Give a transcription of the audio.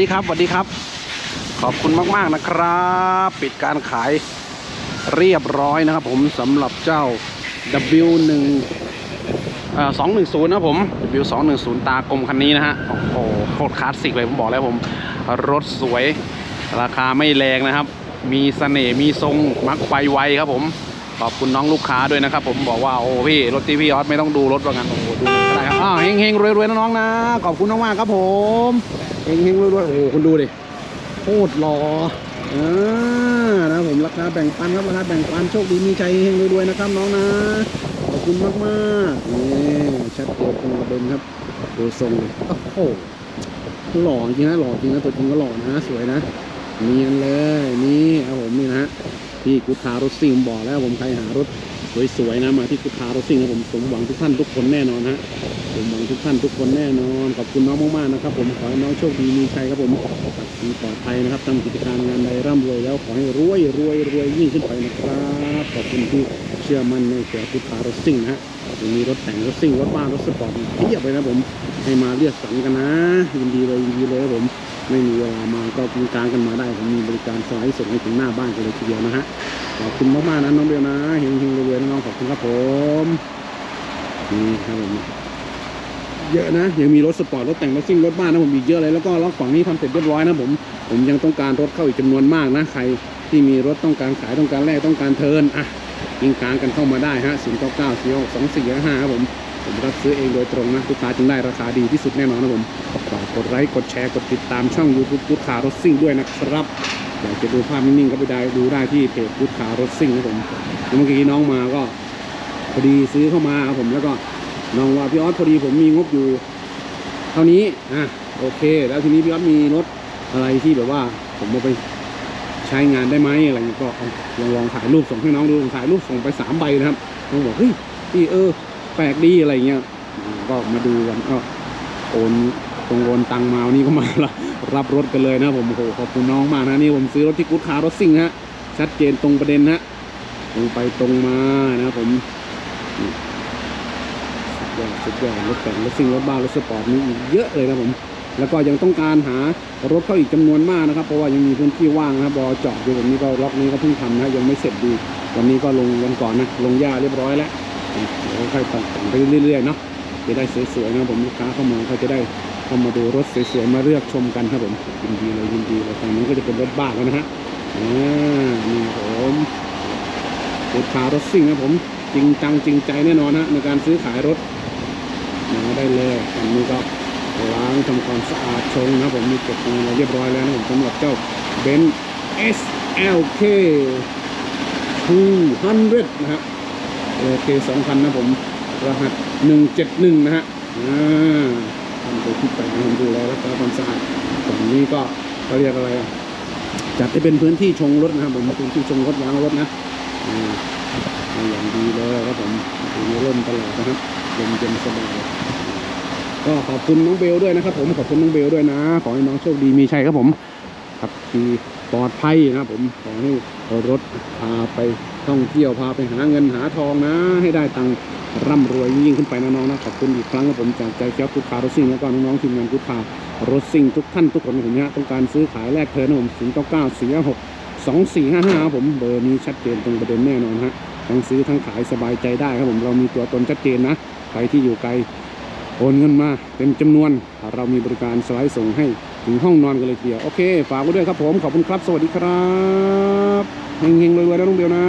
ดีครับสวัสดีครับ ขอบคุณมาก ๆ นะครับ ปิดการขายเรียบร้อยนะครับผมสำหรับเจ้า W1 เอ่อ210นะครับผม W210 ตากลมคันนี้นะฮะ โอ้โหโคตรคลาสสิกเลยผมบอกแล้วผม รถสวย ราคาไม่แรงนะครับ มีเสน่ห์มีทรงมักไปไวครับผม ขอบคุณน้องลูกค้าด้วยนะครับผมบอกว่าโอ้พี่ รถที่พี่ออสไม่ต้องดูรถว่างั้นโอ้โหดูก็ได้ครับอ้าวเฮงเฮงรวยรวยๆนะน้องนะ ขอบคุณมากๆครับผม เฮงเฮงรวยรวยๆโอ้โหคุณดูดิโคตรหล่ออ่านะผมราคาแบ่งปันครับราคาแบ่งปันโชคดีมีใจเฮงรวยรวยๆนะครับน้องนะขอบคุณมากมากๆนี่ชัดเจนตรงประเด็นครับดูทรงเลยโอ้โหหล่อจริงนะหล่อจริงนะตัวจริงก็หล่อนะสวยนะเนียนเลยนี่ครับผมนี่นะฮะที่กุทารถซิ่งผมบอกแล้วผมใครหารถ สวยๆนะมาที่กุทารถซิ่งนะผมสมหวังทุกท่านทุกคนแน่นอนฮะสมหวังทุกท่านทุกคนแน่นอนขอบคุณน้องมากๆนะครับ ผมขอให้น้องโชคดีมีชัยครับผมขับขี่ปลอดภัยนะครับทำกิจการงานใดร่ำรวยแล้วขอให้รวยรวยรวยยิ่งขึ้นไปนะครับขอบคุณที่เชื่อมั่นในเสือกุทารถซิ่งนะฮะมีรถแต่งรถซิ่งรถบ้านรถสปอร์ตเพียบเลยนะผมให้มาเรียกสังกันนะยินดีเลยยินดีเลยครับผม ไม่มีเวลามาก็บริการกันมาได้ผมมีบริการสไลด์ส่งให้ถึงหน้าบ้านกันเลยทีเดียวนะฮะขอบคุณมากๆนะน้องเบลนะเฮงเฮงรวยๆน้องขอบคุณครับผมนี่ครับผมเยอะนะยังมีรถสปอร์ตรถแต่งรถซิ่งรถบ้านนะผมอีกเยอะเลยแล้วก็ล็อกฝั่งนี้ทำเสร็จเรียบร้อยนะผมผมยังต้องการรถเข้าอีกจำนวนมากนะใครที่มีรถต้องการขายต้องการแลกต้องการเทิร์นอะยิงกลางกันเข้ามาได้ฮะศูนย์เก้าเก้าสี่สองสี่ห้าครับผม ผมรับซื้อเองโดยตรงนะลูกค้าจึงได้ราคาดีที่สุดแน่นอนนะผมฝากกดไลค์กดแชร์กดติดตามช่อง YouTube พุทธารถซิ่งด้วยนะครับอยากจะดูภาพนิ่งๆก็ไปได้ดูได้ที่เพจพุทธารถซิ่งนะผมเมื่อกี้น้องมาก็พอดีซื้อเข้ามาครับผมแล้วก็น้องว่าพี่ออสพอดีผมมีงบอยู่ เท่านี้อะโอเค แล้วทีนี้พี่ออสมีรถอะไรที่แบบว่า ผมเอาไปใช้งานได้ไหมอะไรเงี้ยก็ลองลองถ่ายรูปส่งให้น้องดูถ่ายรูปส่งไปสามใบนะครับน้องบอกเฮ้ยพี่เออ ปลกดีอะไรเงี้ยก็มาดูกันก็โอนตรงโอนตังมาวันนี้ก็มาละรับรถกันเลยนะผมโอ้โหขอบคุณน้องมากนะนี่ผมซื้อรถที่กู๊ดคาร์รถซิ่งฮะชัดเจนตรงประเด็นฮะตรงไปตรงมานะผมสุดยอดสุดยอดรถแต่งรถซิ่งรถบ้านรถสปอร์ตนี่อีกเยอะเลยนะผม แล้วก็ยังต้องการหารถเข้าอีกจำนวนมากนะครับ เพราะว่ายังมีพื้นที่ว่างนะครับรอจอดอยู่ผมนี่ก็ล็อกนี้ก็เพิ่งทำนะยังไม่เสร็จดี วันนี้ก็ลงวันก่อนนะลงหญ้าเรียบร้อยแล้ว เดี๋ยวค่อยๆแต่งไปเรื่อยๆเนาะจะได้สวยๆนะผมลูกค้าเข้ามาเขาจะได้เข้ามาดูรถสวยๆมาเลือกชมกันครับผมยินดีเลยยินดีเลยทางนี้ก็จะเป็นรถบ้านแล้วนะฮะอ่านี่ผมลูกค้ารถซิ่งนะผมจริงจังจริงใจแน่นอนฮะในการซื้อขายรถมาได้เลยอันนี้ก็ล้างทำความสะอาดชงนะผมมีเก็บเงานเรียบร้อยแล้วนะผมสำหรับเจ้าเบนซ์ SLK 200 นะฮะ โอเคสองคันนะผม รหัสหนึ่งเจ็ดหนึ่งนะฮะอ่าทำไปที่ไปผมดูแลรักษาความสะอาดฝั่งนี้ก็เขาเรียกอะไรอะจัดให้เป็นพื้นที่ชงรถนะครับผมพื้นที่ชงรถล้างรถนะอ่าเออย่างดีเลยครับผมดูร่มตลอดนะครับเย็นเย็นสบายก็ขอบคุณน้องเบลด้วยนะครับผมขอบคุณน้องเบลด้วยนะ ขอให้น้องโชคดีมีชัยครับผมขับขี่ ปลอดภัยนะผมขอให้รถพาไปท่องเที่ยวพาไปหาเงินหาทองนะ ให้ได้ตังร่ำรวยยิ่งขึ้นไปน้องๆนะขอบคุณอีกครั้งครับผมจากใจแก้วกุ๊ดคารถซิ่งแล้วก็น้องๆทีมงานกุ๊ดคารถซิ่งทุกท่านทุกคนผมนะต้องการซื้อขายแลกเทินนะผมศูนย์เก้าเก้าสี่หกสองสี่ห้าห้าผมเบอร์นี้ชัดเจนตรงประเด็นแน่นอนฮะทั้งซื้อทั้งขายสบายใจได้ครับผมเรามีตัวตนชัดเจนนะใครที่อยู่ไกลโอนเงินมาเต็มจำนวนเรามีบริการสไลด์ส่งให้ ถึงห้องนอนกันเลยทีเดียวโอเคฝากไว้ด้วยครับผมขอบคุณครับ สวัสดีครับเฮงๆรวยๆนะลุงเบลนะ